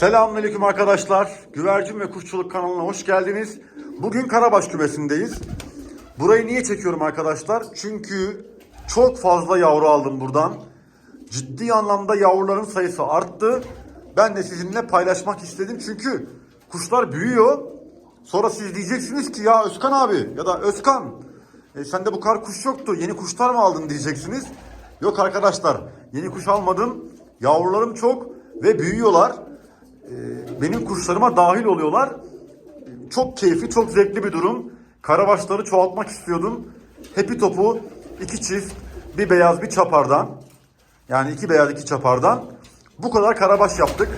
Selamünaleyküm arkadaşlar. Güvercin ve Kuşçuluk kanalına hoş geldiniz. Bugün Karabaş kümesindeyiz. Burayı niye çekiyorum arkadaşlar? Çünkü çok fazla yavru aldım buradan. Ciddi anlamda yavruların sayısı arttı. Ben de sizinle paylaşmak istedim çünkü kuşlar büyüyor. Sonra siz diyeceksiniz ki ya Özkan abi ya da Özkan e, sende bu kadar kuş yoktu. Yeni kuşlar mı aldın diyeceksiniz. Yok arkadaşlar yeni kuş almadım. Yavrularım çok ve büyüyorlar. E, benim kuşlarıma dahil oluyorlar. Çok keyifli, çok zevkli bir durum. Karabaşları çoğaltmak istiyordum. Hepi topu iki çift, bir beyaz bir çapardan. Yani iki beyaz iki çapardan. Bu kadar karabaş yaptık.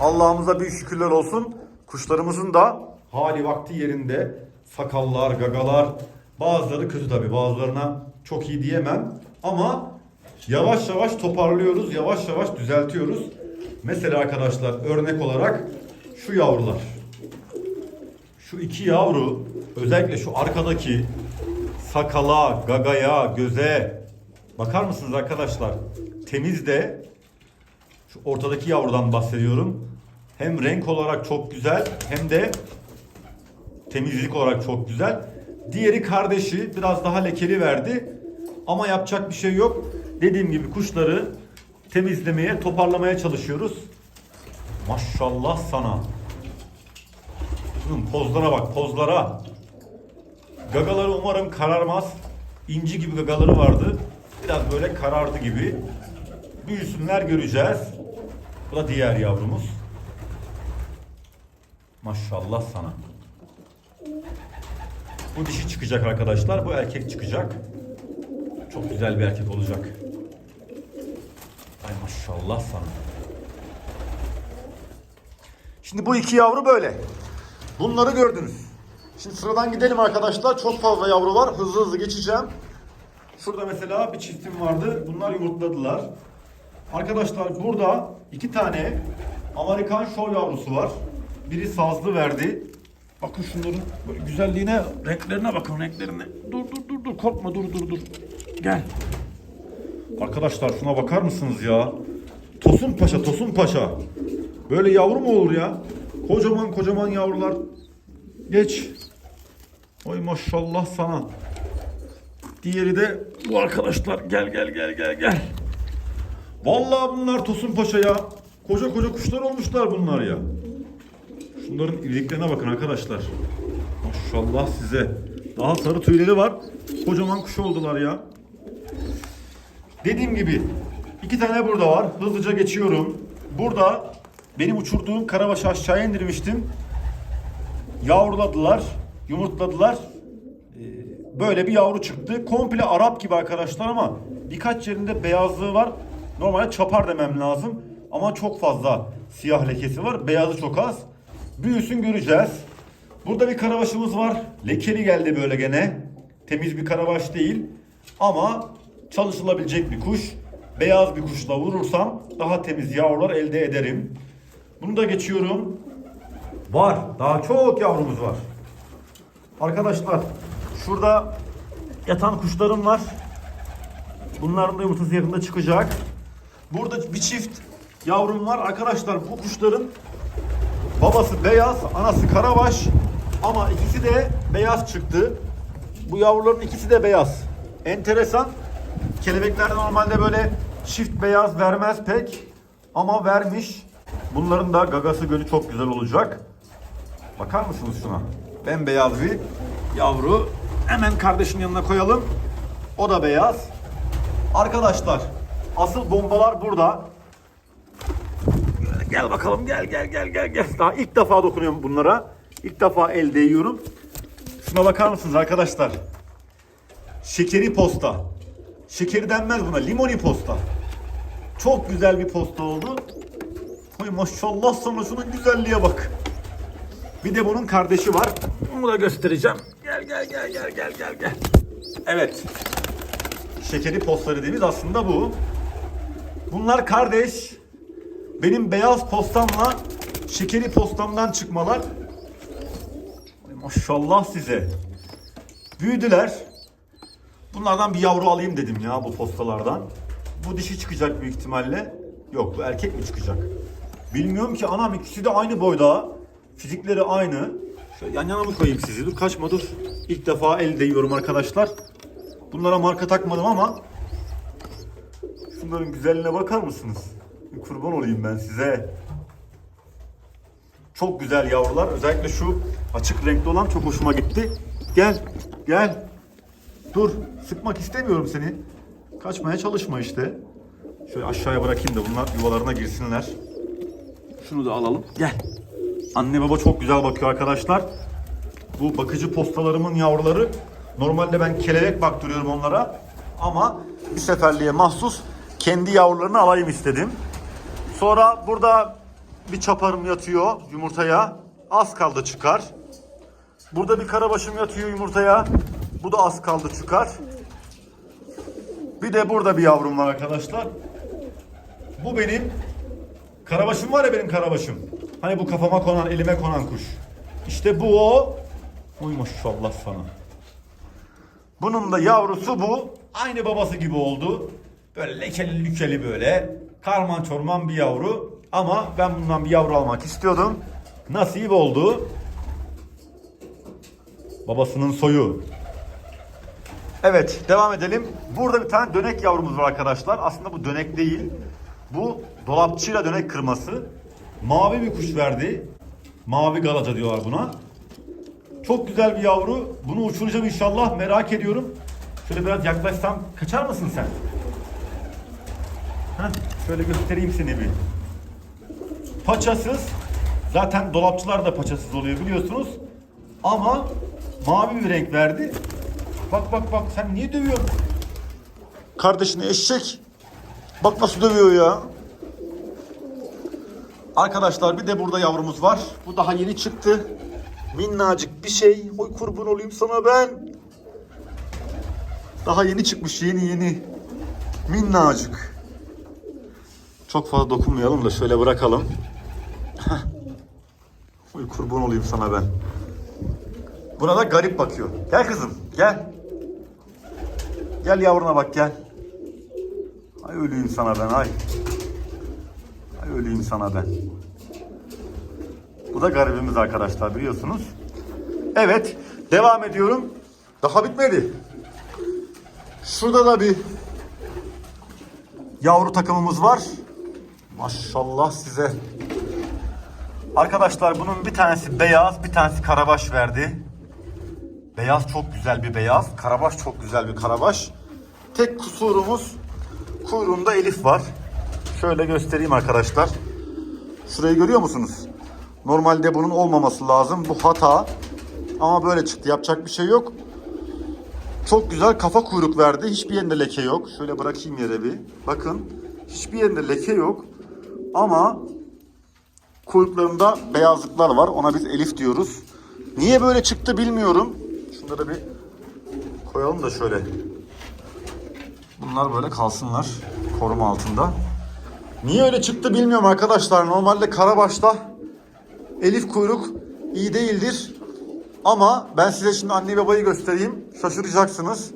Allah'ımıza büyük şükürler olsun. Kuşlarımızın da hali vakti yerinde. Sakallar, gagalar. Bazıları kötü tabii. Bazılarına çok iyi diyemem. Ama yavaş yavaş toparlıyoruz. Yavaş yavaş düzeltiyoruz. Mesela arkadaşlar örnek olarak şu yavrular. Şu iki yavru özellikle şu arkadaki sakala, gagaya, göze bakar mısınız arkadaşlar? Temiz de şu ortadaki yavrudan bahsediyorum. Hem renk olarak çok güzel hem de temizlik olarak çok güzel. Diğeri kardeşi biraz daha lekeli verdi. Ama yapacak bir şey yok. Dediğim gibi kuşları temizlemeye, toparlamaya çalışıyoruz. Maşallah sana. Şunun pozlara bak, pozlara. Gagaları umarım kararmaz. İnci gibi gagaları vardı. Biraz böyle karardı gibi. Büyüsünler göreceğiz. Bu da diğer yavrumuz. Maşallah sana. Bu dişi çıkacak arkadaşlar. Bu erkek çıkacak. Çok güzel bir erkek olacak. Maşallah sana. Şimdi bu iki yavru böyle. Bunları gördünüz. Şimdi sıradan gidelim arkadaşlar. Çok fazla yavru var. Hızlı hızlı geçeceğim. Şurada mesela bir çiftim vardı. Bunlar yumurtladılar. Arkadaşlar burada iki tane Amerikan şov yavrusu var. Biri sazlı verdi. Bakın şunların güzelliğine, renklerine bakın renklerine. Dur dur dur dur korkma dur dur dur. Gel. Arkadaşlar şuna bakar mısınız ya? Tosun Paşa, Tosun Paşa. Böyle yavru mu olur ya? Kocaman kocaman yavrular. Geç. Oy maşallah sana. Diğeri de bu arkadaşlar. Gel gel gel gel gel. Vallahi bunlar Tosun Paşa ya. Koca koca kuşlar olmuşlar bunlar ya. Şunların iliklerine bakın arkadaşlar. Maşallah size. Daha sarı tüyleri var. Kocaman kuş oldular ya. Dediğim gibi iki tane burada var. Hızlıca geçiyorum. Burada benim uçurduğum karabaşı aşağıya indirmiştim. Yavruladılar, yumurtladılar. Ee, Böyle bir yavru çıktı. Komple Arap gibi arkadaşlar ama birkaç yerinde beyazlığı var. Normalde çapar demem lazım. Ama çok fazla siyah lekesi var. Beyazı çok az. Büyüsün göreceğiz. Burada bir karabaşımız var. Lekeli geldi böyle gene. Temiz bir karabaş değil. Ama çalışılabilecek bir kuş. Beyaz bir kuşla vurursam daha temiz yavrular elde ederim. Bunu da geçiyorum. Var. Daha çok yavrumuz var. Arkadaşlar şurada yatan kuşlarım var. Bunların da yumurtası yakında çıkacak. Burada bir çift yavrum var. Arkadaşlar bu kuşların babası beyaz, anası karabaş. Ama ikisi de beyaz çıktı. Bu yavruların ikisi de beyaz. Enteresan. Kelebekler normalde böyle çift beyaz vermez pek. Ama vermiş. Bunların da gagası gölü çok güzel olacak. Bakar mısınız şuna? Bembeyaz bir yavru. Hemen kardeşin yanına koyalım. O da beyaz. Arkadaşlar asıl bombalar burada. Gel bakalım gel gel gel gel gel. Daha ilk defa dokunuyorum bunlara. İlk defa el değiyorum. Şuna bakar mısınız arkadaşlar? Şekeri posta. Şekeri denmez buna. Limoni posta. Çok güzel bir posta oldu. Oy maşallah sana şunun güzelliğe bak. Bir de bunun kardeşi var. Onu da göstereceğim. Gel gel gel gel gel gel gel. Evet. Şekeri posta dediğimiz aslında bu. Bunlar kardeş. Benim beyaz postamla şekeri postamdan çıkmalar. Ay Maşallah size. Büyüdüler. Bunlardan bir yavru alayım dedim ya bu postalardan. Bu dişi çıkacak büyük ihtimalle. Yok bu erkek mi çıkacak? Bilmiyorum ki anam ikisi de aynı boyda. Fizikleri aynı. Şöyle yan yana mı koyayım sizi? Dur kaçma dur. İlk defa el değiyorum arkadaşlar. Bunlara marka takmadım ama şunların güzelliğine bakar mısınız? Bir kurban olayım ben size. Çok güzel yavrular. Özellikle şu açık renkli olan çok hoşuma gitti. Gel, gel. Dur, sıkmak istemiyorum seni. Kaçmaya çalışma işte. Şöyle aşağıya bırakayım da bunlar yuvalarına girsinler. Şunu da alalım. Gel. Anne baba çok güzel bakıyor arkadaşlar. Bu bakıcı postalarımın yavruları. Normalde ben kelebek baktırıyorum onlara. Ama bir seferliğe mahsus kendi yavrularını alayım istedim. Sonra burada bir çaparım yatıyor yumurtaya. Az kaldı çıkar. Burada bir karabaşım yatıyor yumurtaya. Bu da az kaldı çıkar. Bir de burada bir yavrum var arkadaşlar. Bu benim karabaşım var ya benim karabaşım. Hani bu kafama konan, elime konan kuş. İşte bu o. Uy maşallah sana. Bunun da yavrusu bu. Aynı babası gibi oldu. Böyle lekeli lükeli böyle. Karman çorman bir yavru. Ama ben bundan bir yavru almak istiyordum. Nasip oldu. Babasının soyu. Evet devam edelim. Burada bir tane dönek yavrumuz var arkadaşlar. Aslında bu dönek değil. Bu dolapçıyla dönek kırması. Mavi bir kuş verdi. Mavi galaca diyorlar buna. Çok güzel bir yavru. Bunu uçuracağım inşallah. Merak ediyorum. Şöyle biraz yaklaşsam kaçar mısın sen? Heh, şöyle göstereyim seni bir. Paçasız. Zaten dolapçılar da paçasız oluyor biliyorsunuz. Ama mavi bir renk verdi. Bak bak bak sen niye dövüyorsun? Kardeşini eşek. Bak nasıl dövüyor ya. Arkadaşlar bir de burada yavrumuz var. Bu daha yeni çıktı. Minnacık bir şey. Oy kurban olayım sana ben. Daha yeni çıkmış yeni yeni. Minnacık. Çok fazla dokunmayalım da şöyle bırakalım. Oy kurban olayım sana ben. Buna da garip bakıyor. Gel kızım gel. Gel yavruna bak gel. Ay öleyim sana ben ay. Ay öleyim sana ben. Bu da garibimiz arkadaşlar biliyorsunuz. Evet devam ediyorum. Daha bitmedi. Şurada da bir yavru takımımız var. Maşallah size. Arkadaşlar bunun bir tanesi beyaz, bir tanesi karabaş verdi. Beyaz çok güzel bir beyaz, karabaş çok güzel bir karabaş. Tek kusurumuz kuyruğunda elif var. Şöyle göstereyim arkadaşlar. Şurayı görüyor musunuz? Normalde bunun olmaması lazım. Bu hata. Ama böyle çıktı. Yapacak bir şey yok. Çok güzel kafa kuyruk verdi. Hiçbir yerinde leke yok. Şöyle bırakayım yere bir. Bakın. Hiçbir yerinde leke yok. Ama kuyruklarında beyazlıklar var. Ona biz elif diyoruz. Niye böyle çıktı bilmiyorum. Şunları bir koyalım da şöyle. Bunlar böyle kalsınlar koruma altında. Niye öyle çıktı bilmiyorum arkadaşlar. Normalde karabaşta elif kuyruk iyi değildir. Ama ben size şimdi anne babayı göstereyim. Şaşıracaksınız.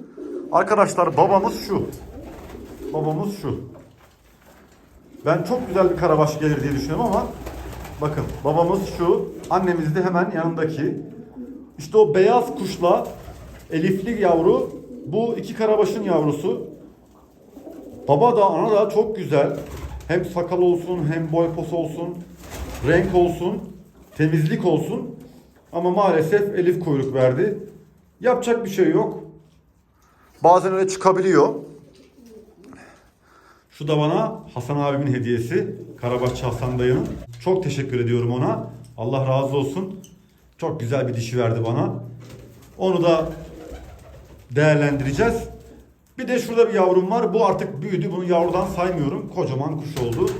Arkadaşlar babamız şu. Babamız şu. Ben çok güzel bir karabaş gelir diye düşünüyorum ama bakın babamız şu. Annemiz de hemen yanındaki. İşte o beyaz kuşla elifli yavru bu iki karabaşın yavrusu. Baba da ana da çok güzel. Hem sakal olsun hem boy pos olsun. Renk olsun. Temizlik olsun. Ama maalesef elif kuyruk verdi. Yapacak bir şey yok. Bazen öyle çıkabiliyor. Şu da bana Hasan abimin hediyesi. Karabaşçı Hasan dayının. Çok teşekkür ediyorum ona. Allah razı olsun. Çok güzel bir dişi verdi bana. Onu da değerlendireceğiz. Bir de şurada bir yavrum var. Bu artık büyüdü. Bunu yavrudan saymıyorum. Kocaman kuş oldu.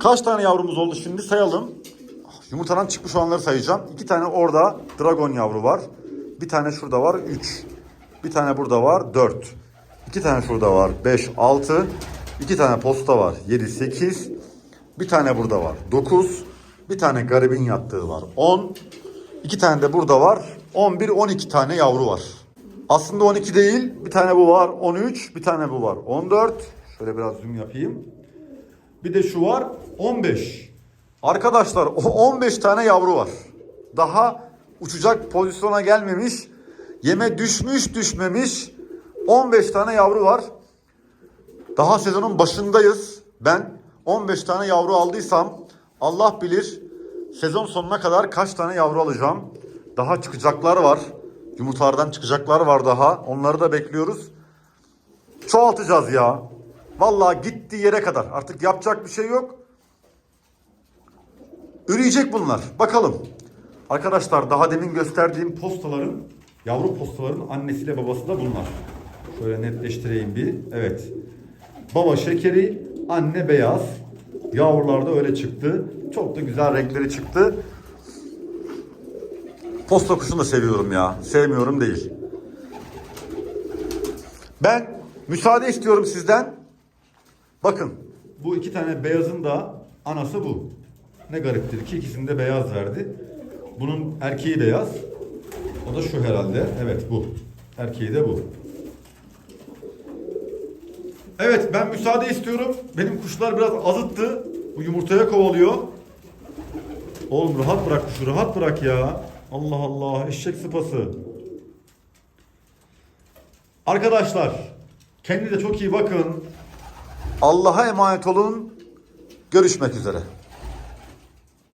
Kaç tane yavrumuz oldu şimdi sayalım. Yumurtadan çıkmış olanları sayacağım. İki tane orada dragon yavru var. Bir tane şurada var. Üç. Bir tane burada var. Dört. İki tane şurada var. Beş, altı. İki tane posta var. Yedi, sekiz. Bir tane burada var. Dokuz. Bir tane garibin yattığı var. On. İki tane de burada var. 11, 12 tane yavru var. Aslında 12 değil. Bir tane bu var. 13. Bir tane bu var. 14. Şöyle biraz zoom yapayım. Bir de şu var 15. Arkadaşlar o 15 tane yavru var. Daha uçacak pozisyona gelmemiş. Yeme düşmüş düşmemiş. 15 tane yavru var. Daha sezonun başındayız. Ben 15 tane yavru aldıysam Allah bilir sezon sonuna kadar kaç tane yavru alacağım. Daha çıkacaklar var. Yumurtalardan çıkacaklar var daha. Onları da bekliyoruz. Çoğaltacağız ya. Vallahi gittiği yere kadar. Artık yapacak bir şey yok. Üreyecek bunlar. Bakalım. Arkadaşlar daha demin gösterdiğim postaların, yavru postaların annesiyle babası da bunlar. Şöyle netleştireyim bir. Evet. Baba şekeri, anne beyaz. Yavrular da öyle çıktı. Çok da güzel renkleri çıktı. Posta kuşunu da seviyorum ya. Sevmiyorum değil. Ben müsaade istiyorum sizden. Bakın bu iki tane beyazın da anası bu. Ne gariptir ki ikisini de beyaz verdi. Bunun erkeği beyaz. O da şu herhalde. Evet bu. Erkeği de bu. Evet ben müsaade istiyorum. Benim kuşlar biraz azıttı. Bu yumurtaya kovalıyor. Oğlum rahat bırak kuşu rahat bırak ya. Allah Allah eşek sıpası. Arkadaşlar kendinize çok iyi bakın. Allah'a emanet olun. Görüşmek üzere.